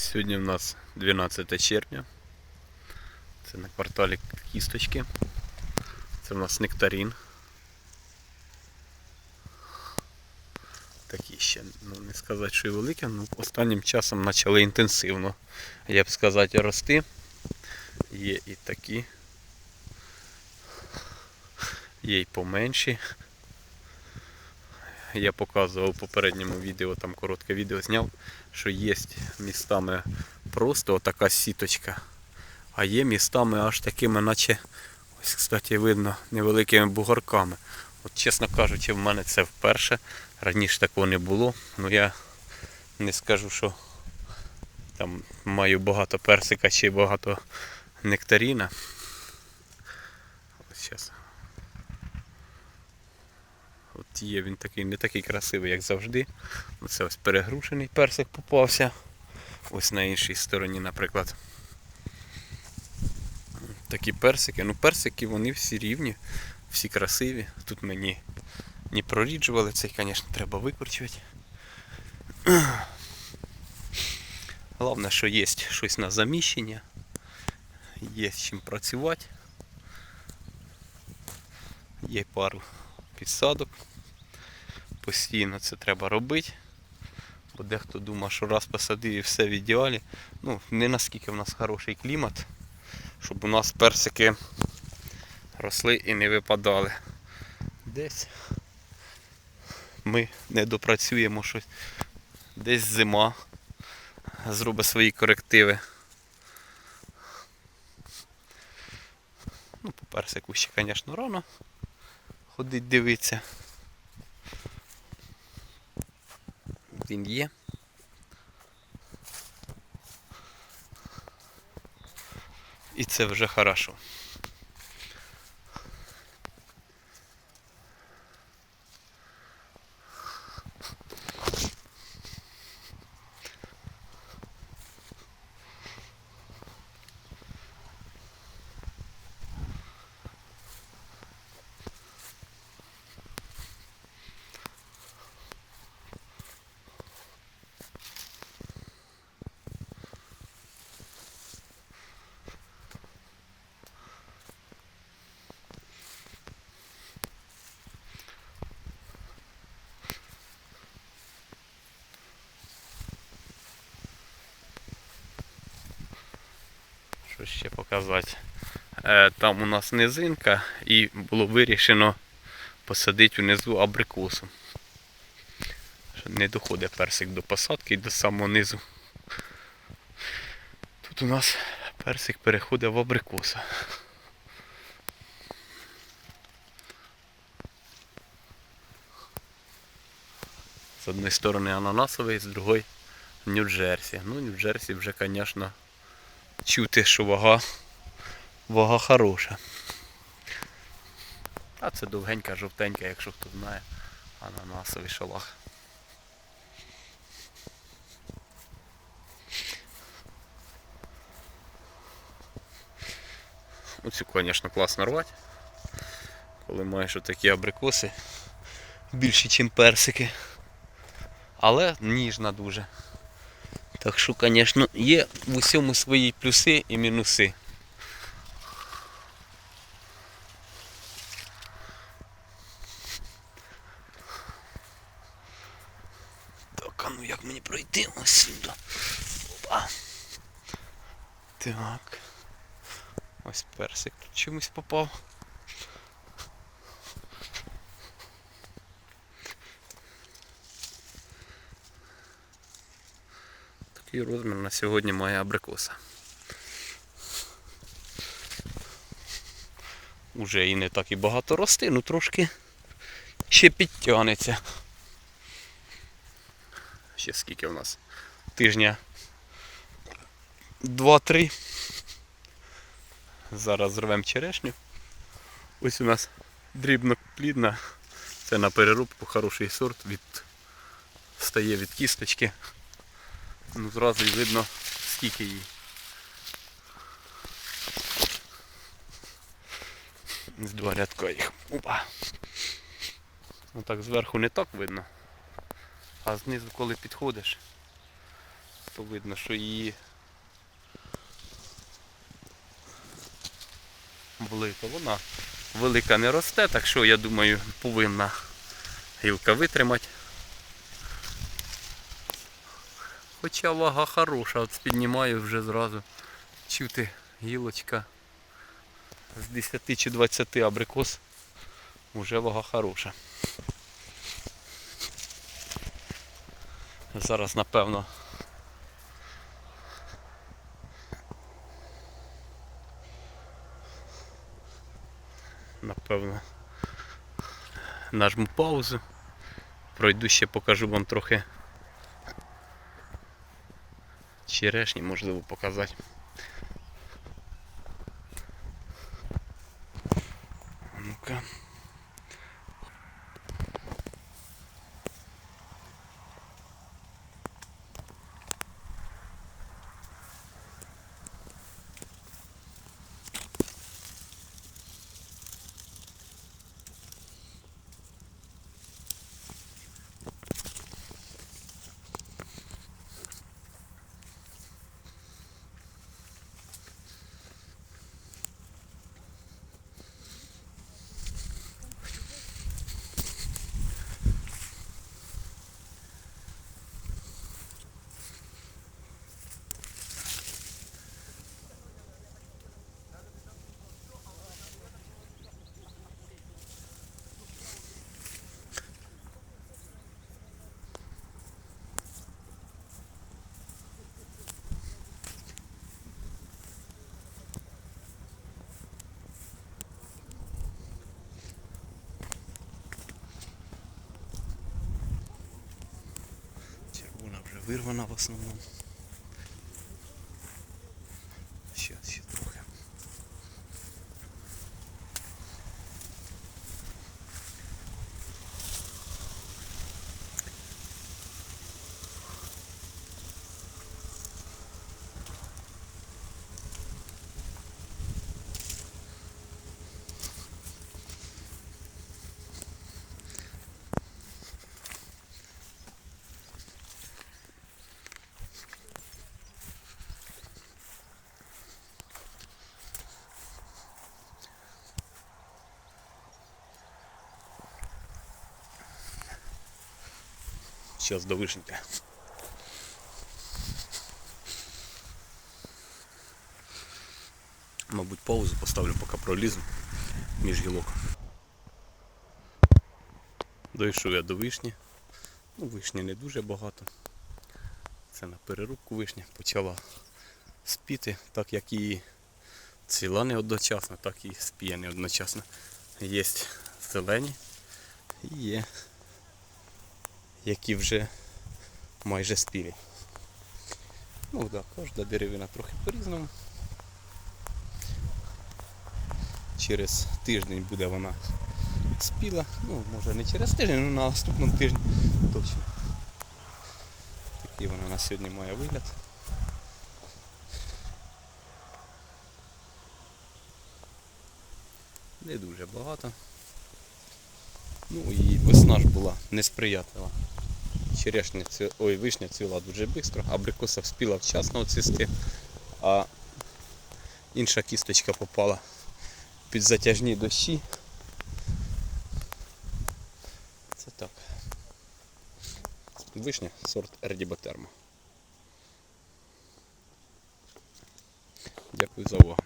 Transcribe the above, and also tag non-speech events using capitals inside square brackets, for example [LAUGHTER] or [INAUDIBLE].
Сьогодні в нас 12 червня. Це на кварталі кісточки. Це в нас нектарин. Такі ще, ну не сказати, що і великі, ну останнім часом почали інтенсивно, я б сказати, рости. Є і такі. Є й поменші. [LAUGHS] Я показував у попередньому відео, там коротке відео зняв, що є містами просто отака сіточка, а є містами аж такими, наче, ось, кстати, видно, невеликими бугорками. От, чесно кажучи, в мене це вперше. Раніше такого не було. Ну я не скажу, що там маю багато персика чи багато нектаріна. Ось зараз. От є він такий, не такий красивий, як завжди. Оце ось перегрушений персик попався. Ось на іншій стороні, наприклад. Такі персики. Ну, персики вони всі рівні, всі красиві. Тут мені не проріджували, цей, звісно, треба викорчувати. Головне, що є щось на заміщення, є з чим працювати. Є пару підсадок. Постійно це треба робити. Бо дехто думає, що раз посадив і все в ідеалі. Ну, не наскільки в нас хороший клімат, щоб у нас персики росли і не випадали. Десь ми не допрацюємо щось. Десь зима зробить свої корективи. Ну, по персику ще, звісно, рано ходить дивитися. Він є. І це вже хорошо. Що ще показати? Е, Там у нас низинка і було вирішено посадити внизу абрикосу. Не доходить персик до посадки і до самого низу. Тут у нас персик переходить в абрикосу. З однієї сторони ананасовий, з другої Нью-Джерсі. Ну, Нью-Джерсі вже, звісно, чути, що вага, вага хороша. А це довгенька, жовтенька, якщо хто знає, ананасовий шалах. Оцю, звісно, класно рвати. Коли маєш отакі абрикоси більші, ніж персики. Але ніжна дуже. Так що, звісно, є в усьому свої плюси і мінуси. Так, а ну як мені пройти ось сюди? Опа. Так. Ось персик чомусь попав. Такий розмір на сьогодні має абрикоса. Уже і не так і багато рости, ну трошки ще підтягнеться. Ще скільки в нас? Тижня 2-3. Зараз зривемо черешню. Ось у нас дрібноплідна. Це на перерубку хороший сорт від стає від кісточки. Ну зразу і видно скільки її. З два рядка їх. Опа. Ну так зверху не так видно. А знизу коли підходиш, то видно, що її влито. Вона велика не росте, так що я думаю повинна гілка витримати. Хоча вага хороша, от піднімаю вже зразу. Чути гілочка з 10 чи 20 абрикос. Уже вага хороша. Зараз напевно. Напевно. Нажму паузу. Пройду ще покажу вам трохи черешні, можливо, показати. А Ну-ка. Червона вже вирвана в основному. Ще, ще трохи. Сейчас до вишеньки. Мабуть, паузу поставлю, поки пролізу між гілок. Дійшов я до вишні. Ну, вишні не дуже багато. Це на перерубку вишня почала спіти, так як і ціла не одночасно, так і спіє не одночасно. Є зелені і є які вже майже спілі. Ну так, да, кожна деревина трохи по-різному. Через тиждень буде вона спіла. Ну, може не через тиждень, але на наступному тижні точно. Такий вона на сьогодні має вигляд. Не дуже багато. Ну і весна ж була несприятлива. Черешня, ці- ой, вишня цвіла дуже швидко, абрикоса вспіла вчасно оцвісти, а інша кісточка попала під затяжні дощі. Це так. Вишня сорт Ердібатерма. Дякую за увагу.